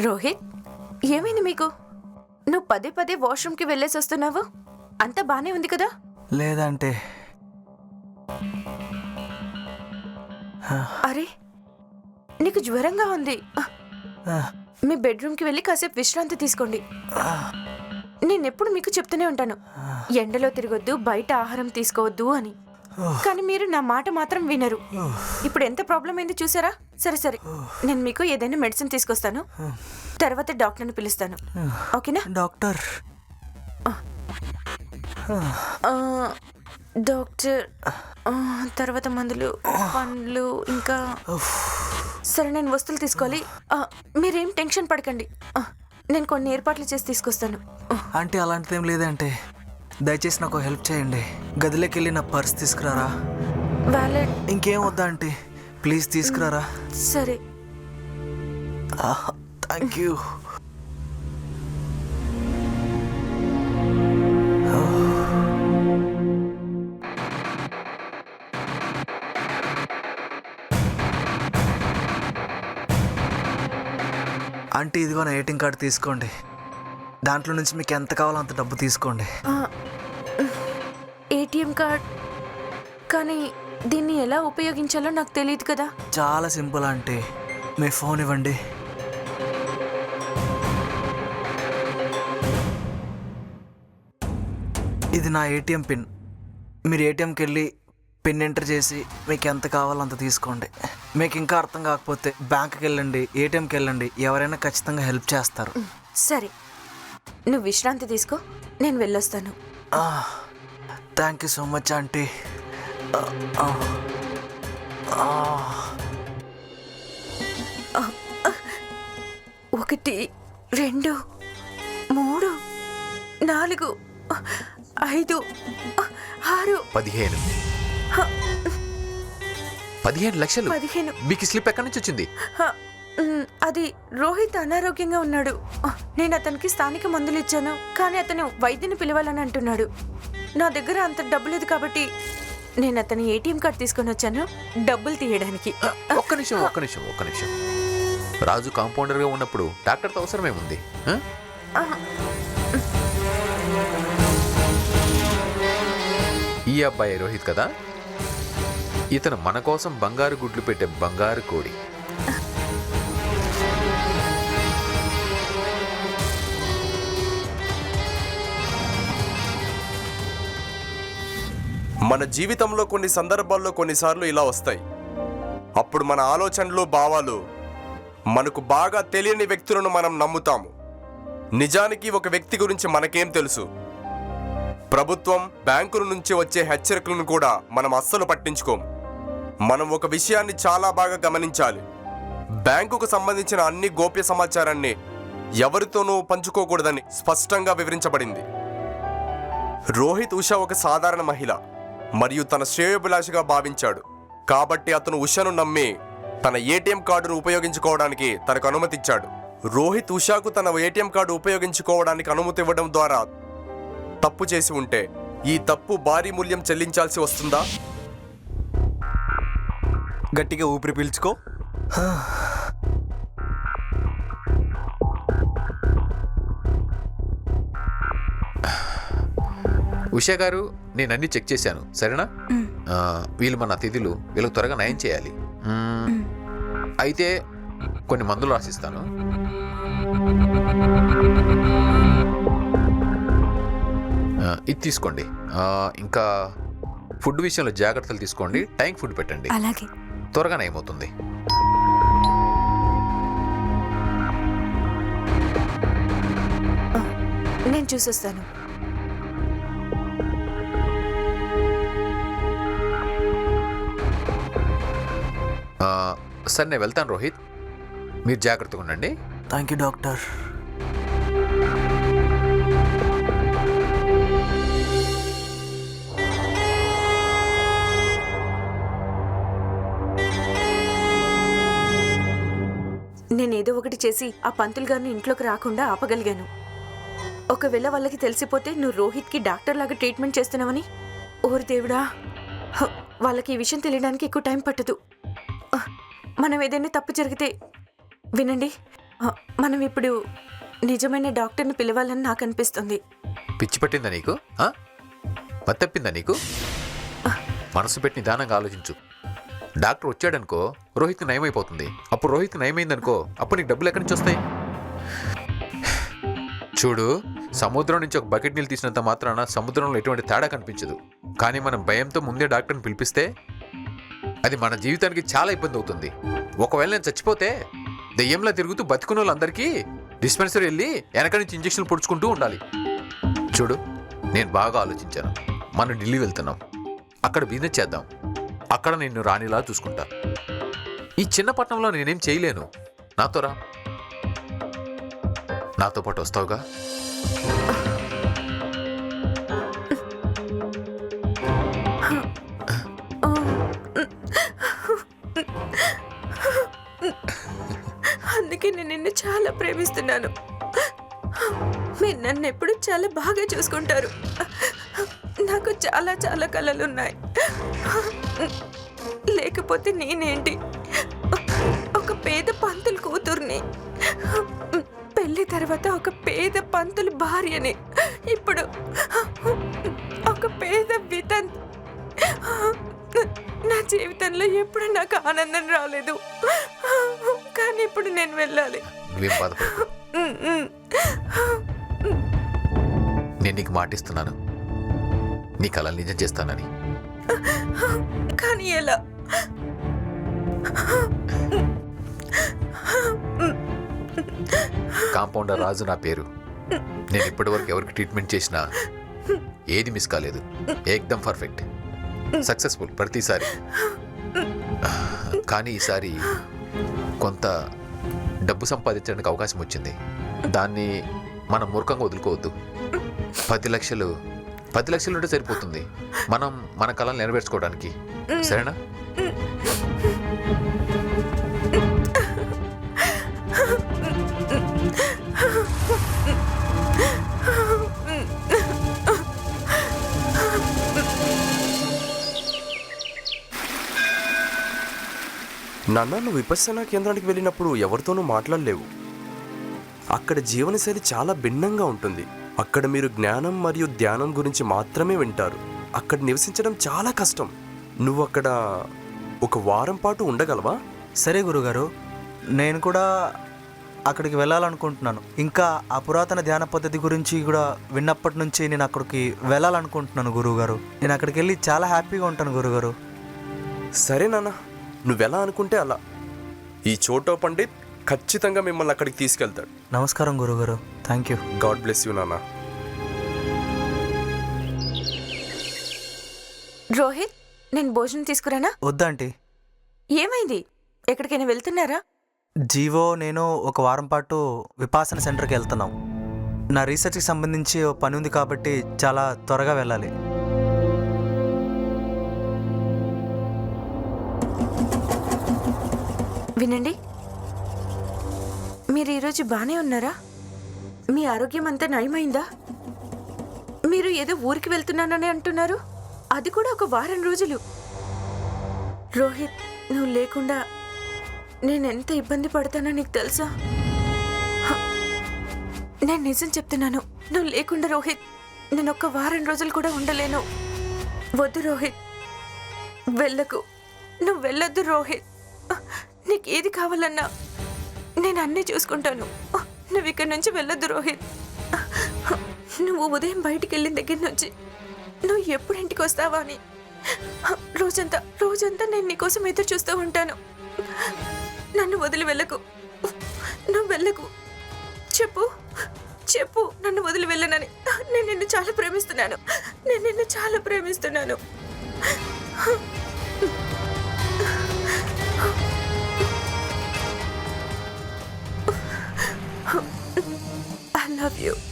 రోహిత్ ఏమైంది మీకు? నువ్వు పదే పదే వాష్రూమ్కి వెళ్ళేసి వస్తున్నావు? అంతా బానే ఉంది కదా? లేదంటే. అరే నీకు జ్వరంగా ఉంది. మీ బెడ్రూమ్కి వెళ్ళి కాసేపు విశ్రాంతి తీసుకోండి. నేను ఎప్పుడు మీకు చెప్తూనే ఉంటాను. ఎండలో తిరగొద్దు బయట ఆహారం తీసుకోవద్దు అని. కానీ మీరు నా మాట మాత్రం వినరు. ఇప్పుడు ఎంత ప్రాబ్లం అయింది చూసారా? సరే సరే. నేను మీకు ఏదైనా మెడిసిన్ తీసుకొస్తాను. తర్వాత డాక్టర్ని పిలుస్తాను. ఓకేనా? డాక్టర్. డాక్టర్ తర్వాత మందులు పండ్లు ఇంకా సరే నేను వస్తువులు తీసుకోవాలి. మీరేం టెన్షన్ పడకండి. నేను కొన్ని ఏర్పాట్లు చేసి తీసుకొస్తాను. అంటే అలాంటిదేం లేదంటే దయచేసి నాకు హెల్ప్ చేయండి. గదిలోకి వెళ్ళి నా పర్స్ తీసుకురారా? వ్యాలెట్ ఇంకేం వద్దా అంటే ప్లీజ్ తీసుకురారా? సరే. Thank you. అంటే ఇదిగో నా ఏటీఎం కార్డు తీసుకోండి. దాంట్లో నుంచి మీకు ఎంత కావాలో అంత డబ్బు తీసుకోండి. కార్డ్ కానీ దీన్ని ఎలా ఉపయోగించాలో నాకు తెలియదు కదా. చాలా సింపుల్ అంటే మీ ఫోన్ ఇవ్వండి. ఇది నా ఏటీఎం పిన్. మీరు ఏటీఎంకి వెళ్ళి పిన్ ఎంటర్ చేసి మీకు ఎంత కావాలో అంత తీసుకోండి. మీకు ఇంకా అర్థం కాకపోతే బ్యాంక్కి వెళ్ళండి ఏటీఎంకి వెళ్ళండి ఎవరైనా ఖచ్చితంగా హెల్ప్ చేస్తారు. సరే నువ్వు విశ్రాంతి తీసుకో నేను వెళ్ళొస్తాను. Thank you so much aunty ఒకటి రెండు మూడు నాలుగు ఐదు ఆరు. పదిహేను. పదిహేను లక్షలు? పదిహేను. మీకు స్లిప్ ఎక్కడి నుంచి వచ్చింది? అది రోహిత్ అనారోగ్యంగా ఉన్నాడు. నేను అతనికి స్థానిక మందులు ఇచ్చాను కానీ అతను వైద్యుని పిలవాలని అంటున్నాడు. నా దగ్గర అంత డబ్బు లేదు కాబట్టి నేను అతని ఏటీఎం కార్డ్ తీసుకొని వచ్చాను. డబ్బులు తీయడానికి. ఒక్క నిమిషం ఒక్క నిమిషం ఒక్క నిమిషం. రాజు కాంపౌండర్గా ఉన్నప్పుడు డాక్టర్తో అవసరమేముంది ఆ? ఆహా, ఈ అబ్బాయి రోహిత్ కదా? ఇతను మన కోసం బంగారు గుడ్లు పెట్టే బంగారు కోడి. మన జీవితంలో కొన్ని సందర్భాల్లో కొన్నిసార్లు ఇలా వస్తాయి. అప్పుడు మన ఆలోచనలు భావాలు మనకు బాగా తెలియని వ్యక్తులను మనం నమ్ముతాము. నిజానికి ఒక వ్యక్తి గురించి మనకేం తెలుసు? ప్రభుత్వం బ్యాంకుల నుంచి వచ్చే హెచ్చరికలను కూడా మనం అస్సలు పట్టించుకోము. మనం ఒక విషయాన్ని చాలా బాగా గమనించాలి. బ్యాంకుకు సంబంధించిన అన్ని గోప్య సమాచారాన్ని ఎవరితోనూ పంచుకోకూడదని స్పష్టంగా వివరించబడింది. రోహిత్ ఉషా ఒక సాధారణ మహిళ. మరియు తన శ్రేయోభిలాషగా భావించాడు. కాబట్టి అతను ఉషను నమ్మి తన ఏటీఎం కార్డును ఉపయోగించుకోవడానికి తనకు అనుమతిచ్చాడు. రోహిత్ ఉషాకు తన ఏటీఎం కార్డు ఉపయోగించుకోవడానికి అనుమతి ఇవ్వడం ద్వారా తప్పు చేసి ఉంటే ఈ తప్పు భారీ మూల్యం చెల్లించాల్సి వస్తుందా? గట్టిగా ఊపిరి పీల్చుకో. ఉషా గారు నేను అన్ని చెక్ చేశాను. సరేనా? ఆ, వీళ్ళు మన అతిథులు. వీళ్ళకి త్వరగా నయం చేయాలి. మ్మ్. అయితే కొన్ని మందులు రాసిస్తాను. ఆ, ఇది తీసుకోండి. ఆ, ఇంకా ఫుడ్ విషయంలో జాగ్రత్తలు తీసుకోండి. టైం ఫుడ్ పెట్టండి. అలాగే. త్వరగా నయమవుతుంది నేను చూసొస్తాను. సరే నేను వెళ్తాను రోహిత్. మీరు జాగ్రత్తగా ఉండండి. థ్యాంక్ యూ డాక్టర్ నేను ఏదో ఒకటి చేసి ఆ పంతులు గారిని ఇంట్లోకి రాకుండా ఆపగలిగాను. ఒకవేళ వాళ్ళకి తెలిసిపోతే నువ్వు రోహిత్కి డాక్టర్ లాగా ట్రీట్మెంట్ చేస్తున్నావని? ఓరి దేవుడా వాళ్ళకి ఈ విషయం తెలియడానికి ఎక్కువ టైం పట్టదు. మనం ఏదైనా తప్పు జరిగితే వినండి. మనం ఇప్పుడు నిజమైన డాక్టర్ని పిలవాలని నాకు అనిపిస్తుంది. పిచ్చి పట్టిందా నీకు? ఆ? మత్తెప్పిందా నీకు? మనసు పెట్టి నిదానంగా ఆలోచించు. డాక్టర్ వచ్చాడనుకో రోహిత్ నయమైపోతుంది. అప్పుడు రోహిత్ నయమైందనుకో అప్పుడు నీకు డబ్బులు ఎక్కడి నుంచి వస్తాయి? చూడు సముద్రం నుంచి ఒక బకెట్ నీళ్ళు తీసినంత మాత్రాన సముద్రంలో ఎటువంటి తేడా కనిపించదు. కానీ మనం భయంతో ముందే డాక్టర్ని పిలిపిస్తే అది మన జీవితానికి చాలా ఇబ్బంది అవుతుంది. ఒకవేళ నేను చచ్చిపోతే దెయ్యంలా తిరుగుతూ బతికున్న వాళ్ళందరికీ డిస్పెన్సరీ వెళ్ళి వెనక నుంచి ఇంజక్షన్లు పొడుచుకుంటూ ఉండాలి. చూడు నేను బాగా ఆలోచించాను. మనం ఢిల్లీ వెళ్తున్నాం. అక్కడ బిజినెస్ చేద్దాం. అక్కడ నిన్ను రానిలా చూసుకుంటా. ఈ చిన్న పట్టణంలో నేనేం చేయలేను. నాతో రా. నాతో పాటు వస్తావుగా? చాలా ప్రేమిస్తున్నాను. మీరు నన్ను ఎప్పుడు చాలా బాగా చూసుకుంటారు. నాకు చాలా చాలా కళలు ఉన్నాయి లేకపోతే నేనేంటి? ఒక పేద పంతులు కూతుర్ని. పెళ్ళి తర్వాత ఒక పేద పంతులు భార్యని. ఇప్పుడు ఒక పేద వితన్. నా జీవితంలో ఎప్పుడు నాకు ఆనందం రాలేదు. కానీ ఇప్పుడు నేను వెళ్ళాలి. నువ్వేం బాధపడకు. నేను నీకు మాటిస్తున్నాను నీ కళలు నిజం చేస్తానని. కానీ ఎలా? కాంపౌండర్ రాజు నా పేరు. నేను ఇప్పటివరకు ఎవరికి ట్రీట్మెంట్ చేసినా ఏది మిస్ కాలేదు. ఏకదమ్ పర్ఫెక్ట్ సక్సెస్ఫుల్ ప్రతిసారి. కానీ ఈసారి కొంత డబ్బు సంపాదించడానికి అవకాశం వచ్చింది. దాన్ని మనం మూర్ఖంగా వదులుకోవద్దు. పది లక్షలు పది లక్షలు ఉంటే సరిపోతుంది. మనం మన కళలు నెరవేర్చుకోవడానికి. సరేనా? నాన్న నువ్వు విపස්සనా కేంద్రానికి వెళ్ళినప్పుడు ఎవరితోనూ మాట్లాడలేవు. అక్కడ జీవనశైలి చాలా భిన్నంగా ఉంటుంది. అక్కడ మీరు జ్ఞానం మరియు ధ్యానం గురించి మాత్రమే వింటారు. అక్కడ నివసించడం చాలా కష్టం. నువ్వు అక్కడ ఒక వారం పాటు ఉండగలవా? సరే గురుగారు నేను కూడా అక్కడికి వెళ్ళాలనుకుంటున్నాను. ఇంకా ఆ పురాతన ధ్యాన పద్ధతి గురించి కూడా విన్నప్పటి నుంచి నేను అక్కడికి వెళ్ళాలనుకుంటున్నాను గురువుగారు నేను అక్కడికి వెళ్ళి చాలా హ్యాపీగా ఉంటాను గురుగారు. సరే నాన్న. నువ్వెలా అనుకుంటే అలా. ఈ చోటో పండిత్ ఖచ్చితంగా మిమ్మల్ని అక్కడికి తీసుకెళ్తాడు. నమస్కారం గురుగారు. Thank you God bless you నాన్న. రోహిత్ నేను భోజనం తీసుకురానా? వద్దంటీ ఏమైంది? ఎక్కడికైనా వెళ్తున్నారా? జీవో నేను ఒక వారం పాటు విపాసన సెంటర్కి వెళ్తున్నాం. నా రీసెర్చ్కి సంబంధించి ఓ పని ఉంది కాబట్టి చాలా త్వరగా వెళ్ళాలి. వినండి. మీరు ఈరోజు బాగానే ఉన్నారా? మీ ఆరోగ్యం అంతా నయమైందా? మీరు ఏదో ఊరికి వెళ్తున్నానని అంటున్నారు? అది కూడా ఒక వారం రోజులు. రోహిత్ నువ్వు లేకుండా నేను ఎంత ఇబ్బంది పడతానో నీకు తెలుసా? నేను నిజం చెప్తున్నాను. నువ్వు లేకుండా రోహిత్ నేను ఒక్క వారం రోజులు కూడా ఉండలేను. వద్దు రోహిత్. వెళ్ళకు. నువ్వు వెళ్ళొద్దు రోహిత్. నీకు ఏది కావాలన్నా నేను అన్నీ చూసుకుంటాను. నువ్వు ఇక్కడి నుంచి వెళ్ళొద్దు రోహిత్. నువ్వు ఉదయం బయటికి వెళ్ళిన దగ్గర నుంచి నువ్వు ఎప్పుడు ఇంటికి వస్తావా అని రోజంతా రోజంతా నేను నీకోసం ఎదురు చూస్తూ ఉంటాను. నన్ను వదిలి వెళ్ళకు. నువ్వు వెళ్ళకు. చెప్పు చెప్పు నన్ను వదిలి వెళ్ళనని. నేను నిన్ను చాలా ప్రేమిస్తున్నాను. నేను నిన్ను చాలా ప్రేమిస్తున్నాను. you.